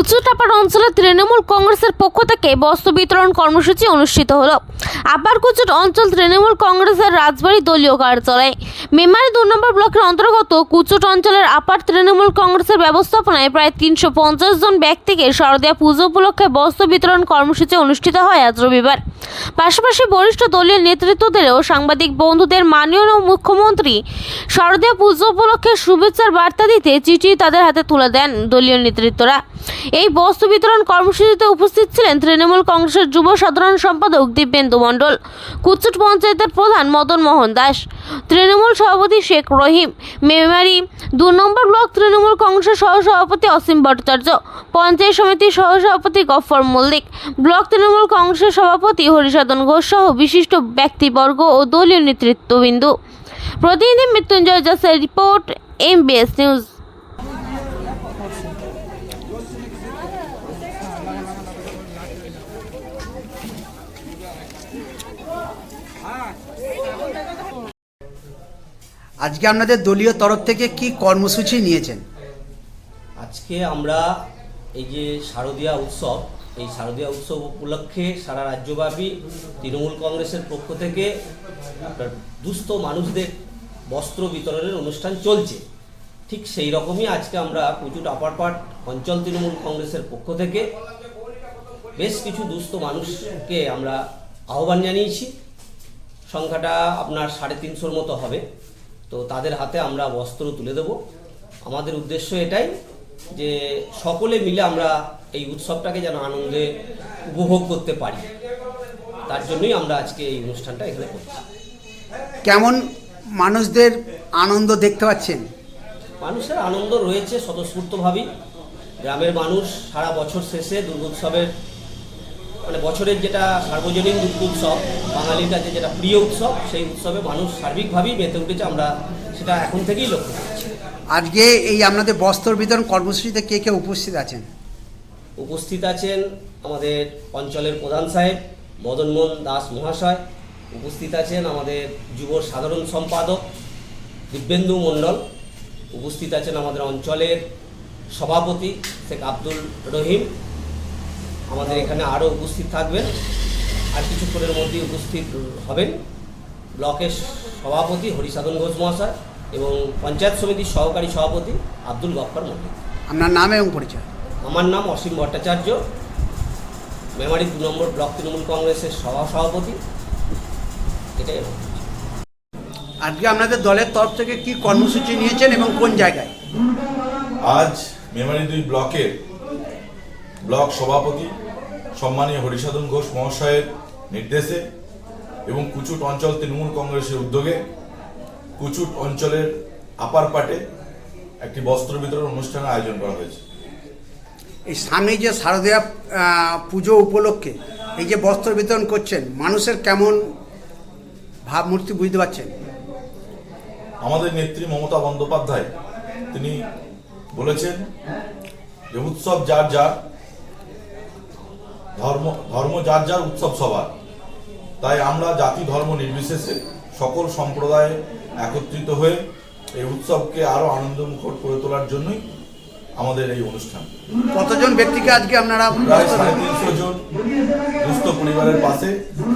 কুচুটাপাড় অঞ্চলে তৃণমূল কংগ্রেসের পক্ষ থেকে বস্ত্র বিতরণ কর্মসূচি অনুষ্ঠিত হলো। আপার কুচুট অঞ্চল তৃণমূল কংগ্রেসের রাজবাড়ী দলীয় কার্যালয়ে। মেমারি দু নম্বর ব্লকের অন্তর্গত কুচুট অঞ্চলের আপার তৃণমূল কংগ্রেসের ব্যবস্থাপনায় প্রায় তিনশো পঞ্চাশ জন ব্যক্তিকে শারদীয়া পুজো উপলক্ষে বস্ত্র বিতরণ কর্মসূচি অনুষ্ঠিত হয় আজ রবিবার। পাশাপাশি বরিষ্ঠ দলীয় নেতৃত্বদেরও সাংবাদিক বন্ধুদের মাননীয় মুখ্যমন্ত্রী শারদীয়া পুজো উপলক্ষে শুভেচ্ছার বার্তা দিতে চিঠি তাদের হাতে তুলে দেন দলীয় নেতৃত্বরা। এই বস্তু বিতরণ কর্মসূচিতে উপস্থিত ছিলেন তৃণমূল কংগ্রেসের যুব সাধারণ সম্পাদক দিব্যেন্দু মণ্ডল কুচুট পঞ্চায়েতের প্রধান মদন মোহন দাস, তৃণমূল সভাপতি শেখ রহিম, মেমারি দু নম্বর ব্লক তৃণমূল কংগ্রেসের সহসভাপতি অসীম ভট্টাচার্য, পঞ্চায়েত সমিতির সহসভাপতি গফর মল্লিক, ব্লক তৃণমূল কংগ্রেসের সভাপতি হরিসাধন ঘোষ সহ বিশিষ্ট ব্যক্তিবর্গ ও দলীয় নেতৃত্ববৃন্দ। প্রতিনিধি মৃত্যুঞ্জয় দাসের রিপোর্ট এমবিএস নিউজ আজকে আপনাদের দলীয় তরফ থেকে কি কর্মসূচি নিয়েছেন? আজকে আমরা এই যে শারদীয়া উৎসব, এই শারদীয়া উৎসব উপলক্ষে সারা রাজ্যব্যাপী তৃণমূল কংগ্রেসের পক্ষ থেকে আপনার দুস্থ মানুষদের বস্ত্র বিতরণের অনুষ্ঠান চলছে। ঠিক সেই রকমই আজকে আমরা কুচুট আপারপাট অঞ্চল তৃণমূল কংগ্রেসের পক্ষ থেকে বেশ কিছু দুস্থ মানুষকে আমরা আহ্বান জানিয়েছি। সংখ্যাটা আপনার সাড়ে তিনশোর মতো হবে। তো তাদের হাতে আমরা বস্ত্র তুলে দেব। আমাদের উদ্দেশ্য এটাই যে সকলে মিলে আমরা এই উৎসবটাকে যেন আনন্দে উপভোগ করতে পারি। তার জন্যই আমরা আজকে এই অনুষ্ঠানটা এখানে করছি। কেমন মানুষদের আনন্দ দেখতে পাচ্ছেন? মানুষের আনন্দ রয়েছে স্বতঃস্ফূর্তভাবেই। গ্রামের মানুষ সারা বছর শেষে দুর্গোৎসবের বছরের যেটা সার্বজনীন দুর্গোৎসব বাঙালির কাছে যেটা প্রিয় উৎসব সেই উৎসবে মানুষ সার্বিকভাবেই মেতে উঠেছে আমরা সেটা এখন থেকেই লক্ষ্য করছি। আজকে এই আপনাদের বস্ত্র বিতরণ কর্মসূচিতে কে কে উপস্থিত আছেন? উপস্থিত আছেন আমাদের অঞ্চলের প্রধান সাহেব মদনমোহন দাস মহাশয়। উপস্থিত আছেন আমাদের যুব সাধারণ সম্পাদক দিব্যেন্দু মণ্ডল। উপস্থিত আছেন আমাদের অঞ্চলের সভাপতি শেখ আব্দুল রহিম। আমাদের এখানে আরও উপস্থিত থাকবেন। আর কিছুক্ষণের মধ্যে উপস্থিত হবেন ব্লকের সভাপতি হরিসাধন ঘোষ মহাশয় এবং পঞ্চায়েত সমিতির সহকারী সভাপতি আব্দুল গফ্ফর মল্লিক। আপনার নাম এবং পরিচয়? আমার নাম অসীম ভট্টাচার্য। মেমারি দু নম্বর ব্লক তৃণমূল কংগ্রেসের সভা সভাপতি। এটাই আজকে আপনাদের দলের তরফ থেকে কি কর্মসূচি নিয়েছেন এবং কোন জায়গায়? আজ মেমারি দুই ব্লকের ব্লক সভাপতি সম্মানীয় হরিসাধন ঘোষ মহাশয়ের নির্দেশে এবং কুচুট অঞ্চল তৃণমূল কংগ্রেসের উদ্যোগে কুচুট অঞ্চলের আপার পাটে একটি বস্ত্র বিতরণ অনুষ্ঠানের আয়োজন করা হয়েছে। এই সামনে যে শারদীয়া পুজো উপলক্ষে এই যে বস্ত্র বিতরণ করছেন মানুষের কেমন ভাবমূর্তি বুঝতে পারছেন? আমাদের নেত্রী মমতা বন্দ্যোপাধ্যায় তিনি বলেছেন যে উৎসব যার যার ধর্ম ধর্ম যার যার উৎসব সবার। তাই আমরা জাতি ধর্ম নির্বিশেষে সকল সম্প্রদায়ে একত্রিত হয়ে এই উৎসবকে আরও আনন্দমুখর করে তোলার জন্যই আমাদের এই অনুষ্ঠান। কতজন ব্যক্তিকে আজকে আপনারা প্রায় সাড়ে তিনশো জন দুস্থ পরিবারের পাশে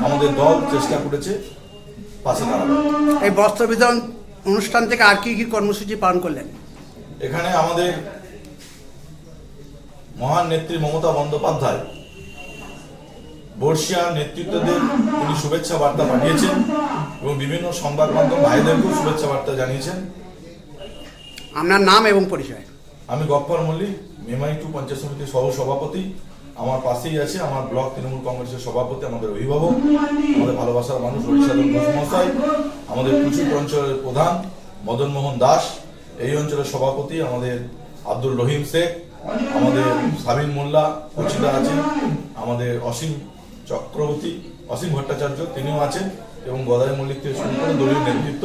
আমাদের দল চেষ্টা করেছে পাশে দাঁড়াবে এই বস্ত্র বিতরণ অনুষ্ঠান থেকে আর কি কি কর্মসূচি পালন করলেন? এখানে আমাদের মহান নেত্রী মমতা বন্দ্যোপাধ্যায় বর্ষিয়া নেতৃত্বদের তিনি শুভেচ্ছা বার্তা পাঠিয়েছেন এবং বিভিন্ন সংবাদ মাধ্যম ভাইদেরকেও শুভেচ্ছা বার্তা জানিয়েছেন। আপনার নাম এবং পরিচয়? আমি গপ্পর মল্লিক মেমাই টু পঞ্চায়েত সমিতির সহ সভাপতি আমার পাশেই আছে আমার ব্লক তৃণমূল কংগ্রেসের সভাপতি আমাদের অভিভাবক আমাদের ভালোবাসার মানুষ হরিসাধন ঘোষ মহাশয় আমাদের কুচুট অঞ্চলের প্রধান মদন মোহন দাস এই অঞ্চলের সভাপতি আমাদের আব্দুল রহিম শেখ আমাদের সাবিন মোল্লা কুচিদা আছেন আমাদের অসীম চক্রবর্তী অসীম ভট্টাচার্য, তিনিও আছেন এবং গদাই মল্লিক থেকে শুরু করে দলীয় নেতৃত্ব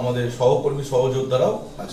আমাদের সহকর্মী, সহযোদ্ধারাও আছে